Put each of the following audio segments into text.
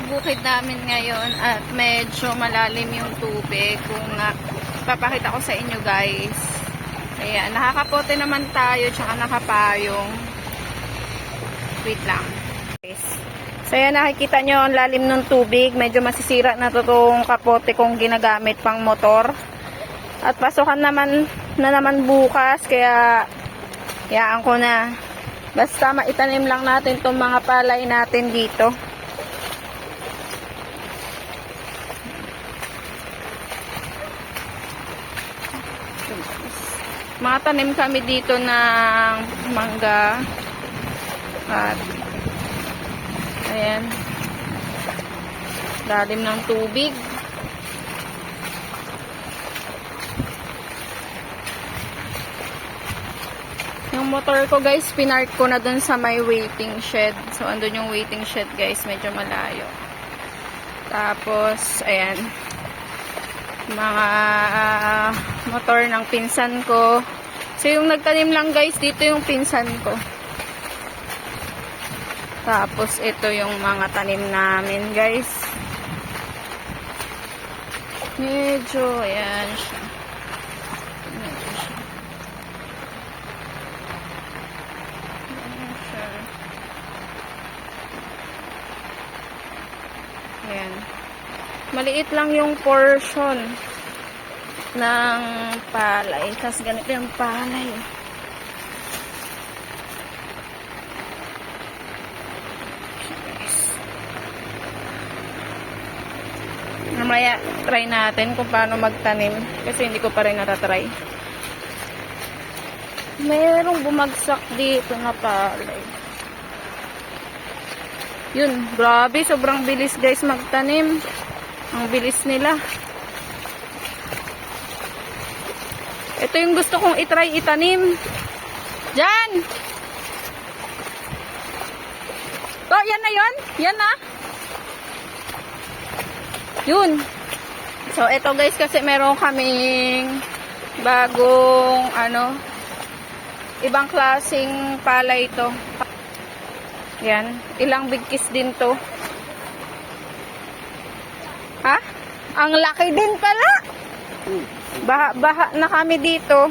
dito ako sa bukid namin ngayon at medyo malalim yung tubig. Kung uh, papakita ko sa inyo guys. Ayan, nakakapote naman tayo tsaka nakapayong. Wait lang. Guys. So yan, nakikita nyo ang lalim ng tubig. Medyo masisira na to tong kapote kong ginagamit pang motor. At pasukan naman na naman bukas. Kaya, yaan ko na. Basta maitanim lang natin tong mga palay natin dito. Mga tanim kami dito ng mangga. At Ayan. Lalim ng tubig. Yung motor ko guys, pinark ko na dun sa may waiting shed. So, andun yung waiting shed guys, medyo malayo. Tapos, ayan. Mga ah, motor ng pinsan ko. So, yung nagtanim lang guys, dito yung pinsan ko. Tapos, ito yung mga tanim namin, guys. Medyo, ayan siya. Medyo. Ayan. Maliit lang yung portion ng palay. Tapos, ganito yung palay. Mamaya try natin kung paano magtanim kasi hindi ko pa rin natatry. Mayroong bumagsak dito na palay. Yun, grabe, sobrang bilis guys magtanim. Ang bilis nila. Ito yung gusto kong itry itanim. Diyan! Oh, yan na yon Yan na. Yun. So, ito guys, kasi meron kaming bagong, ano, ibang klasing palay ito. Yan. Ilang bigkis din to. Ha? Ang laki din pala. Baha-baha na kami dito.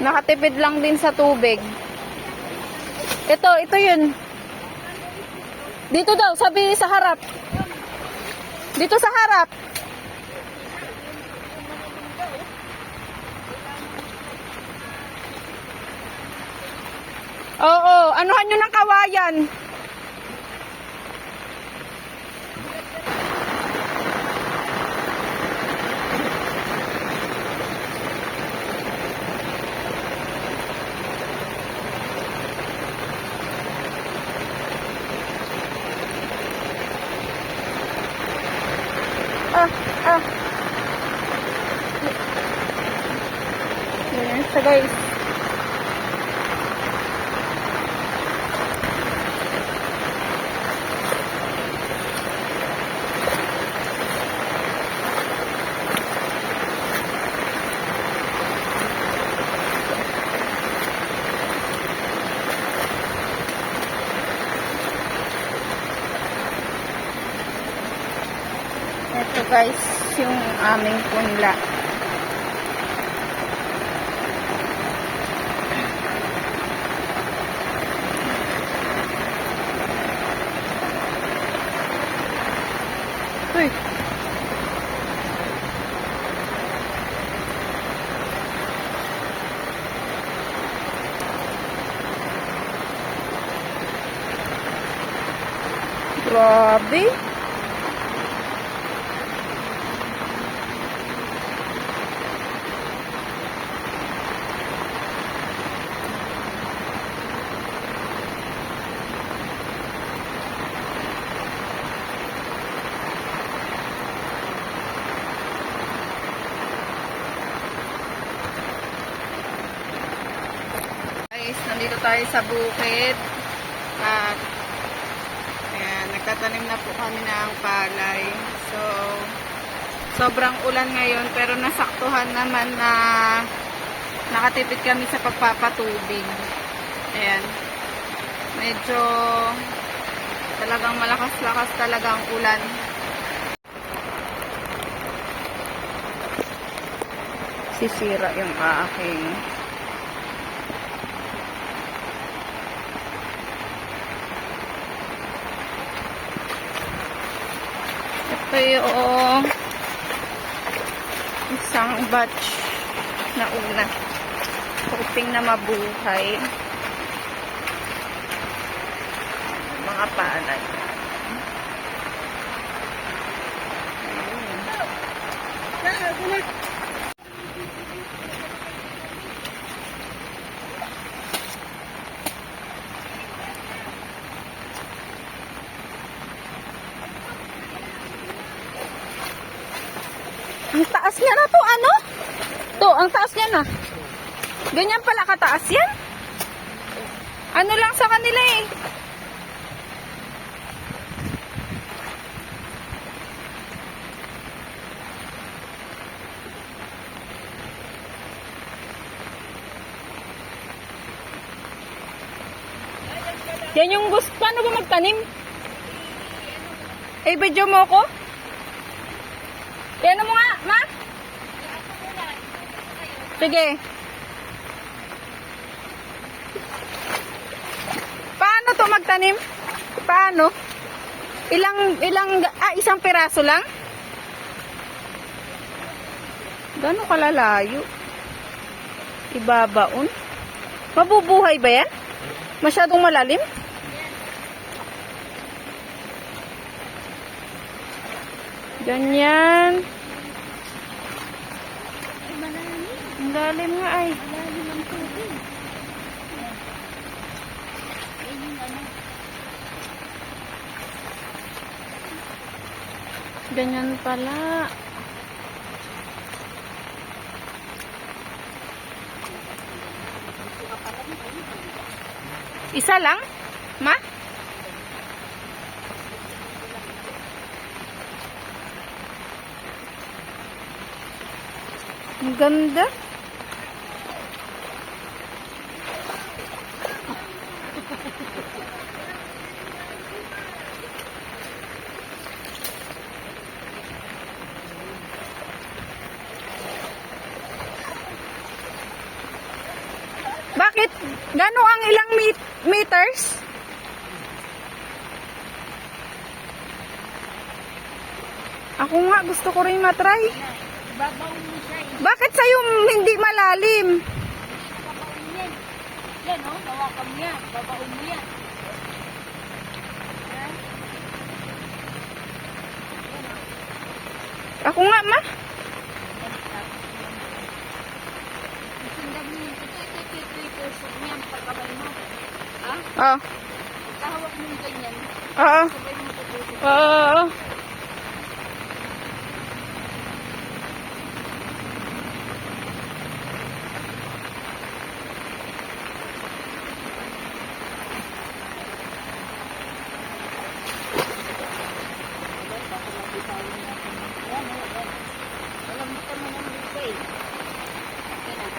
Nakatipid lang din sa tubig. Ito, ito yun. Dito daw, sabi sa harap. Dito sa harap. Oo, anuhan nyo ng kawayan. Ah, ah. Ayan siya guys. Ito guys, yung aming punla. Uy. Grabe. Guys, nandito tayo sa bukid. At ayan, nagtatanim na po kami ng palay. So, sobrang ulan ngayon pero nasaktuhan naman na nakatipid kami sa pagpapatubig. Ayan. Medyo talagang malakas-lakas talaga ang ulan. Sisira yung aking Ito yung isang batch na una. Hoping na mabuhay. Mga palay. Ang taas niya na to, ano? To, ang taas niya na. Ganyan pala kataas yan? Ano lang sa kanila eh. Yan yung gusto. Paano ba magtanim? Eh, video mo ko? Yan mo nga, ma? Sige. Paano to magtanim? Paano? Ilang, ilang, ah, isang piraso lang? Gano'ng kalalayo? Ibabaon? Mabubuhay ba yan? Masyadong malalim? Ganyan. Ang lalim nga ay. Ganyan pala. Isa lang? Ma? Ang ganda. Bakit? Gano ang ilang met- meters? Ako nga, gusto ko rin matry. Babaon mo siya. Bakit sa'yo hindi malalim? Babaon yan. Yan o, oh, hawakan mo. Yan. Ako nga, ma. Sundan mo yun. Ito, ito, ito, Tusok mo yan pagkabay mo. Ha? Oh. Kahawak mo yung ganyan. Oo. Sabay mo tutusok. Oo. Alam mo ka naman dito eh. Yan ah.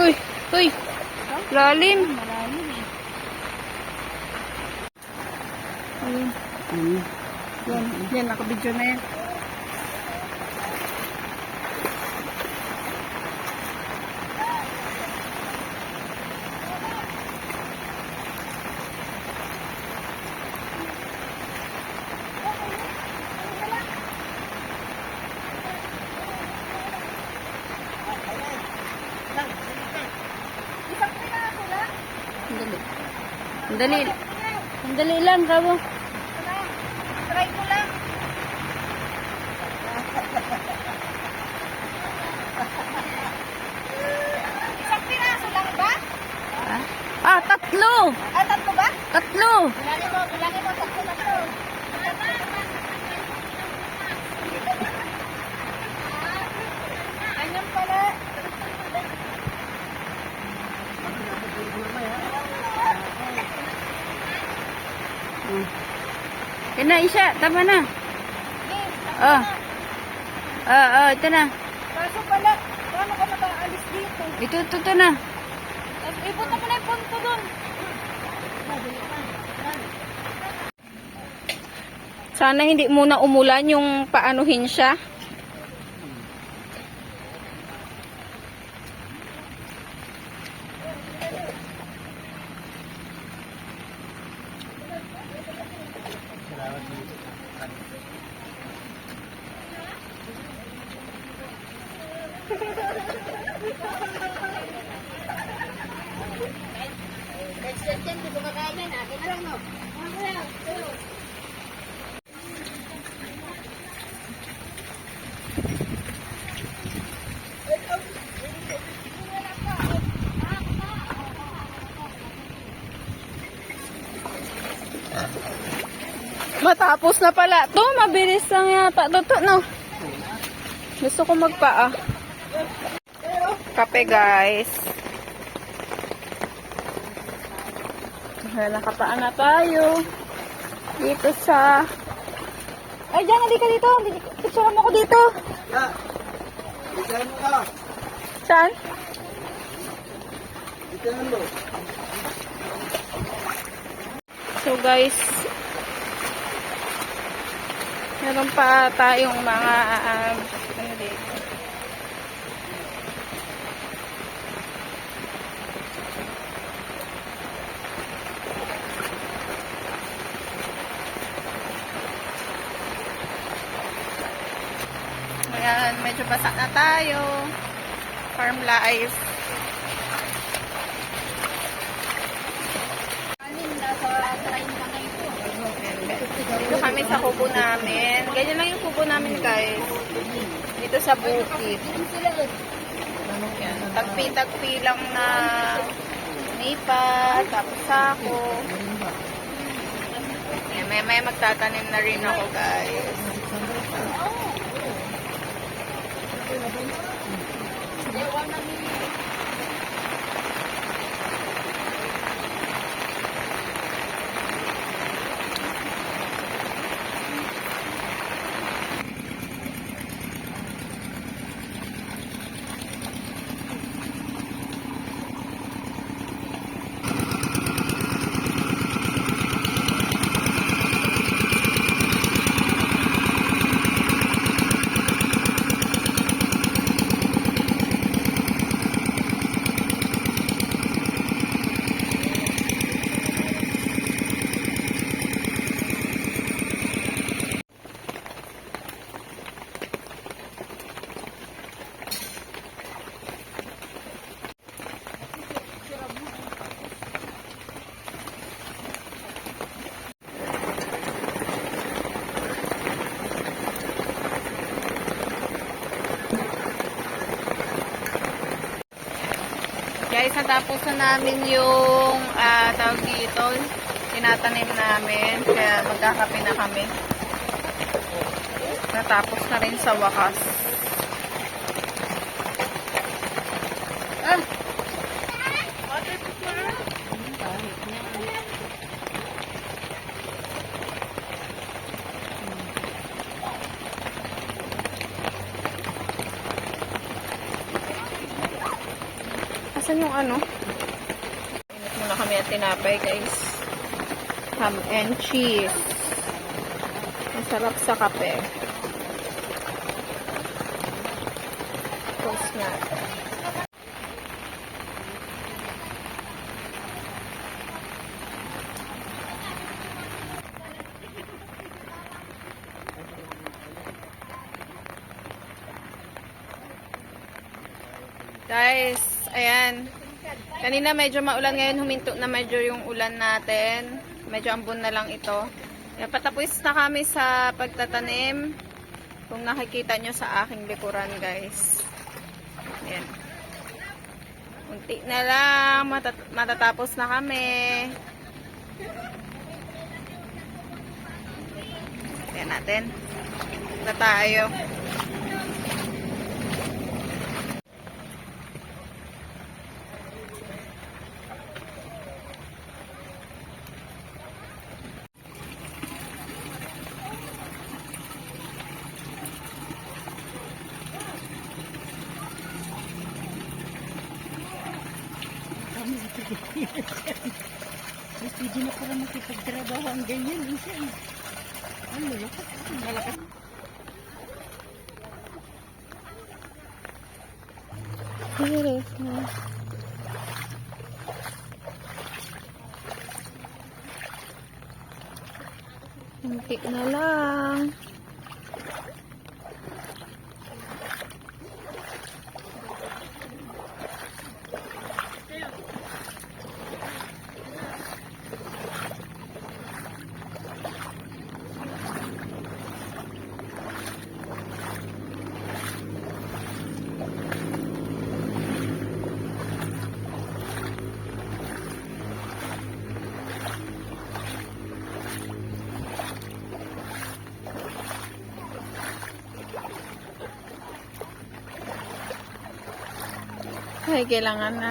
Uy, uy. Lalim. Malalim eh. Ayun. Yan, yan, nakabidyo na yan. Sandali. Sandali lang, kabo. Try mo lang. Isang piraso lang ba? Ah, ah tatlo. Ah, tatlo ba? Tatlo. Bilangin mo, bilangin mo, tatlo na to. Ganyan pala. Yan na, isa. Tama na. Game, Ah. Ah, ah, ito na. Kaso pala, paano ka makaalis dito? Ito, ito, ito na. Ibot mo na yung punto doon. Sana hindi muna umulan yung paanuhin siya. Matapos na pala. To, mabilis lang yata. To, to, no. Gusto ko magpaa. Kape, guys. Well, nakapaan na tayo. Dito sa... Ay, dyan, hindi ka dito. Picture mo ko dito. Saan? So, guys, meron pa tayong mga ah, ano dito. Ayan, medyo basa na tayo. Farm life. Dito kami sa kubo namin. Ganyan lang yung kubo namin, guys. Dito sa bukid. Tagpi-tagpi lang na nipa, tapos sako. Yan, may may magtatanim na rin ako, guys. Guys, natapos na namin yung ah, tawag dito, tinatanim namin. Kaya magkakape na kami. Natapos na rin sa wakas. Ah! Asan yung ano? Init muna kami at tinapay, guys. Ham and cheese. Masarap sa kape. Toast natin. Guys, ayan. Kanina medyo maulan ngayon, huminto na medyo yung ulan natin. Medyo ambon na lang ito. Yan, patapos na kami sa pagtatanim. Kung nakikita nyo sa aking likuran, guys. Ayan. Unti na lang, matat- matatapos na kami. Ayan natin. Na tayo. Na pala makipagtrabaho ang ganyan. Minsan. Ang malakas. Malakas. Hirap na. Muntik na lang. Ay, kailangan na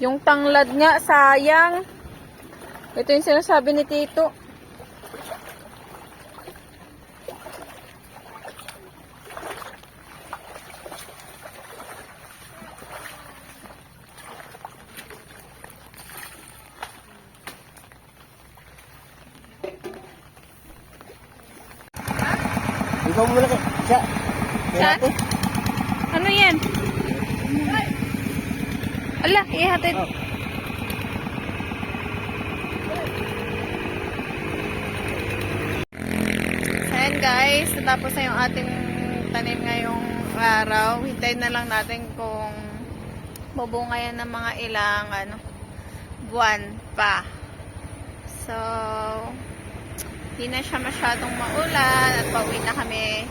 Yung tanglad nga, sayang. Ito yung sinasabi ni Tito. Ikaw muna ka. Siya. Kaya Siya? ate. Ano yan? Ala, ihatid. Oh. Ayan guys, natapos na yung ating tanim ngayong araw. Hintayin na lang natin kung bubunga yan ng mga ilang ano, buwan pa. So, hindi na siya masyadong maulan at pauwi na kami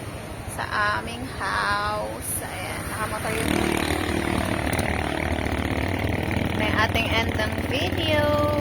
sa aming house. Ayan, nakamotor yung ating end ng video.